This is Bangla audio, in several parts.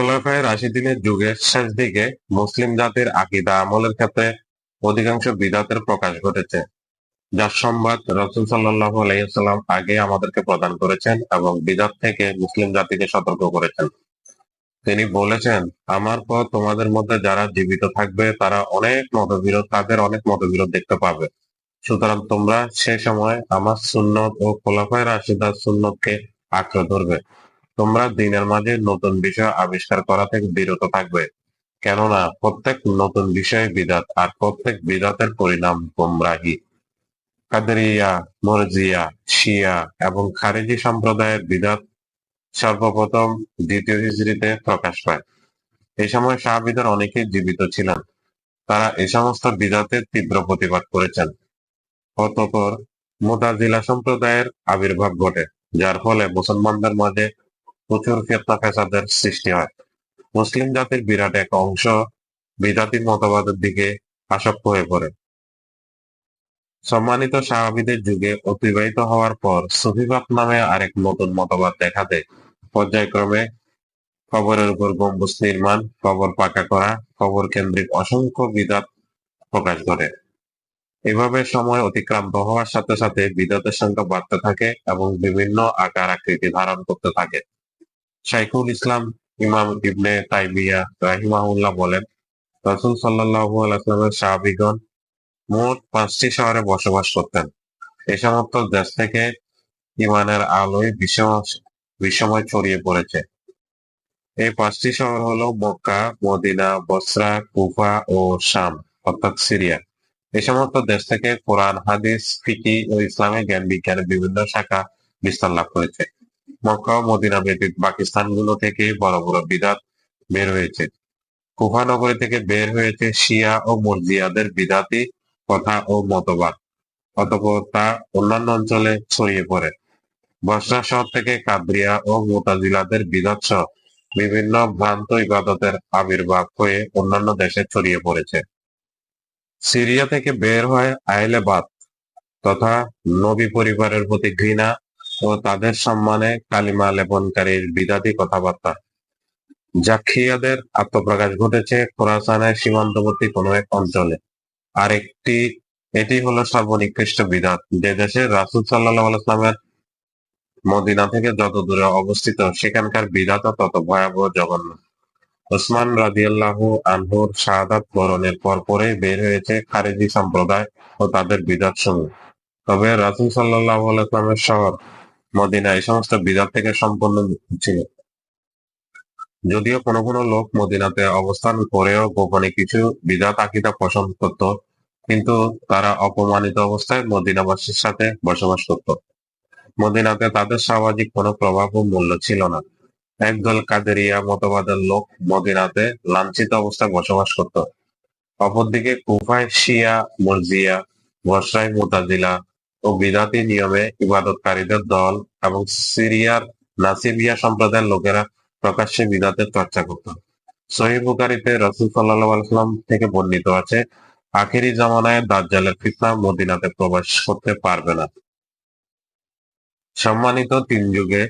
খোলাফায়ে রাশিদিনের যুগের শেষ দিকে মুসলিম জাতির আকিদা আমলের ক্ষেত্রে অধিকাংশ বিদাতের প্রকাশ ঘটেছে যার সংবাদ রসুল সাল্লাহ আলাইসাল্লাম আগে আমাদেরকে প্রদান করেছেন এবং বিদাত থেকে মুসলিম জাতিকে সতর্ক করেছেন। তিনি বলেছেন, আমার পর তোমাদের মধ্যে যারা জীবিত থাকবে, তারা অনেক মতবিরোধ, তাদের অনেক মতবিরোধ দেখতে পাবে। সুতরাং তোমরা সে সময় আমার সুন্নত ও খোলাফায় রাশিদার সুন্নতকে আঁকড়ে ধরবে। তোমরা দিনের মাঝে নতুন বিষয় আবিষ্কার করা থেকে বিরত থাকবে। কেননা প্রত্যেক নতুন বিষয় বিদাত আর প্রত্যেক বিদাতের পরিণাম গোমরাহি। কাদেরিয়া, মরজিয়া, শিয়া এবং খারেজি সম্প্রদায়ের বিদাত সর্বপ্রথম দ্বিতীয় হিজড়িতে প্রকাশ পায়। এই সময় সাহাবিদের অনেকেই জীবিত ছিলেন। তারা এই সমস্ত বিদাতের তীব্র প্রতিবাদ করেছেন। অতপর মোতাজিলা সম্প্রদায়ের আবির্ভাব ঘটে, যার ফলে মুসলমানদের মাঝে প্রচুর ফেতনা ফেসাদের সৃষ্টি হয়। মুসলিম জাতির বিরাট এক অংশ বিদাতি মতবাদের দিকে আসক্ত হয়ে পড়ে। সম্মানিত সাহাবিদের যুগে অতিবাহিত হওয়ার পর সুফিবাদ নামে আরেক নতুন মতবাদ দেখা দেয়। পর্যায়ক্রমে কবরের উপর গম্বুজ নির্মাণ, কবর পাকা করা, কবর কেন্দ্রিক অসংখ্য বিদাত প্রকাশ করে এভাবে সময় অতিক্রান্ত হওয়ার সাথে সাথে বিদাতের সংখ্যা বাড়তে থাকে এবং বিভিন্ন আকার আকৃতি ধারণ করতে থাকে। শাইখুল ইসলাম, ইমাম ইবনে তাইমিয়া রাহিমাহুল্লাহ বলেন, রসুল সাল্লাহু আলাইসলামের সাহাবিগণ মোট পাঁচটি শহরে বসবাস করতেন। এ সমস্ত দেশ থেকে ইমানের আলোয় বিশ্বময় ছড়িয়ে পড়েছে। এই পাঁচটি শহর হলো মক্কা, মদিনা, বসরা, কুফা ও শাম, অর্থাৎ সিরিয়া। এই সমস্ত দেশ থেকে কোরআন, হাদিস ফিকি ও ইসলামের জ্ঞান বিজ্ঞানের বিভিন্ন শাখা বিস্তার লাভ করেছে। মক্কা, মদিনা ব্যতীত পাকিস্তানগুলো থেকে বড় বড় বিদাত বের হয়েছে। কুফা নগরী থেকে বের হয়েছে শিয়া ও মর্জিয়াদের বিদাতি কথা ও মতবাদ। অতপর তা অন্যান্য অঞ্চলে ছড়িয়ে পড়ে। বসরা শহর থেকে কাদরিয়া ও মোতাজিলাদের বিদাত সহ বিভিন্ন ভ্রান্ত ইবাদতের আবির্ভাব হয়ে অন্যান্য দেশে ছড়িয়ে পড়েছে। সিরিয়া থেকে বের হয় আইলেবাদ তথা নবী পরিবারের প্রতি ঘৃণা ও তাদের সম্মানে কালিমা লেপনকারীর বিদাতি কথাবার্তা। জাক্ষিয়াদের আত্মপ্রকাশ ঘটেছে খোরাসানের সীমান্তবর্তী কোনো এক অঞ্চলে। আরেকটি, এটি হলো সর্বনিকৃষ্ট বিদাত যে দেশে রাসুল সাল্লাহ আলাইসলামের মদিনা থেকে যত দূরে অবস্থিত, সেখানকার বিধাত তত ভয়াবহ জঘন্য। ওসমান রাজিয়াল্লাহু আনহুর শাহাদাত বরণের পরপরেই বের হয়েছে খারেজি সম্প্রদায় ও তাদের বিধাত সমূহ তবে রাসুল সাল্লাহ আলাইসলামের শহর মদিনা এই সমস্ত বিদাত থেকে সম্পূর্ণ ছিল। যদিও কোনো কোনো লোক মদিনাতে অবস্থান করেও গোপনে কিছু বিদাত আকিদা পছন্দ করত, কিন্তু তারা অপমানিত অবস্থায় মদিনাবাসীর সাথে বসবাস করত। মদিনাতে তাদের সামাজিক কোনো প্রভাব ও মূল্য ছিল না। একদল কাদেরিয়া মতবাদের লোক মদিনাতে লাঞ্ছিত অবস্থায় বসবাস করত। অপরদিকে কুফায় শিয়া, মর্জিয়া বসরাই মোতাজিলা ও বিদাতি নিয়মে ইবাদতকারীদের দল এবং সিরিয়ার নাসিবিয়া সম্প্রদায়ের লোকেরা প্রকাশ্যে বিদাতের চর্চা করত। সহি বুকারিতে রসুল সাল্লাহ থেকে বর্ণিত আছে, আখেরি জামানায় দাজ্জালের ফিতনা মদিনাতে প্রবেশ করতে পারবে না। সম্মানিত তিন যুগে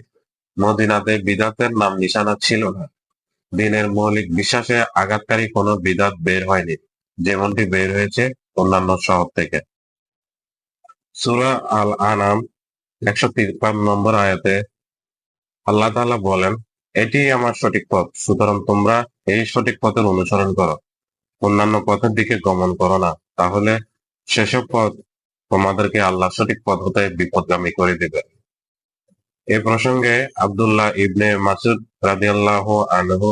মদিনাতে বিদাতের নাম নিশানা ছিল না। দিনের মৌলিক বিশ্বাসে আঘাতকারী কোনো বিদাত বের হয়নি, যেমনটি বের হয়েছে অন্যান্য শহর থেকে। সুরা আল আনাম একশো তিরপান্ন নম্বর আয়াতে আল্লাহ তাআলা বলেন এটি আমার সঠিক পথ। সুতরাং তোমরা এই সঠিক পথের অনুসরণ করো। অন্যান্য পথের দিকে গমন করো না। তাহলে সেসব পথ তোমাদেরকে আল্লাহ সঠিক পথ হতে বিপদগামী করে দিবে। এ প্রসঙ্গে আবদুল্লাহ ইবনে মাসুদ রাদিয়াল্লাহ আনহু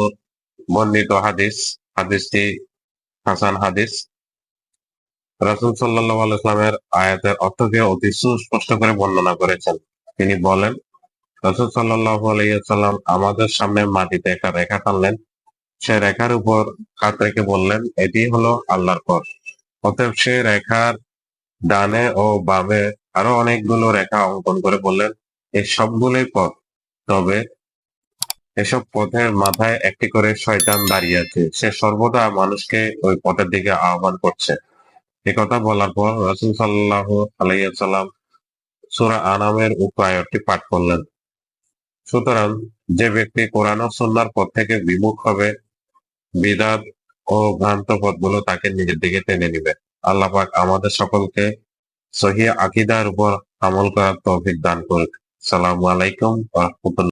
বর্ণিত হাদিস, হাদিসটি হাসান হাদিস। রাসুল সাল্লাহ আলাইসলামের আয়াতের অর্থকে অতি সুস্পষ্ট করে বর্ণনা করেছেন। তিনি বলেন, রসুল সাল্লাহ আলাইসাল্লাম আমাদের সামনে মাটিতে একটা রেখা টানলেন। সে রেখার উপর হাত রেখে বললেন, এটি হলো আল্লাহর পথ। অতএব সে রেখার ডানে ও বামে আরও অনেকগুলো রেখা অঙ্কন করে বললেন এই সবগুলোই পথ। তবে এসব পথের মাথায় একটি করে শয়তান দাঁড়িয়ে আছে। সে সর্বদা মানুষকে ওই পথের দিকে আহ্বান করছে। এ কথা বলার পর রসুল সাল্লাহ আলাইসাল্লাম সুরা আনামের উপায়টি পাঠ করলেন। সুতরাং যে ব্যক্তি কোরআন ও সুন্নাহর পথ থেকে বিমুখ হবে, বিদাত ও ভ্রান্ত পথগুলো তাকে নিজের দিকে টেনে নিবে। আল্লাহ পাক আমাদের সকলকে সহি আকিদার উপর আমল করার তৌফিক দান করুক। সালামু আলাইকুম রাহমাতুল্লাহ।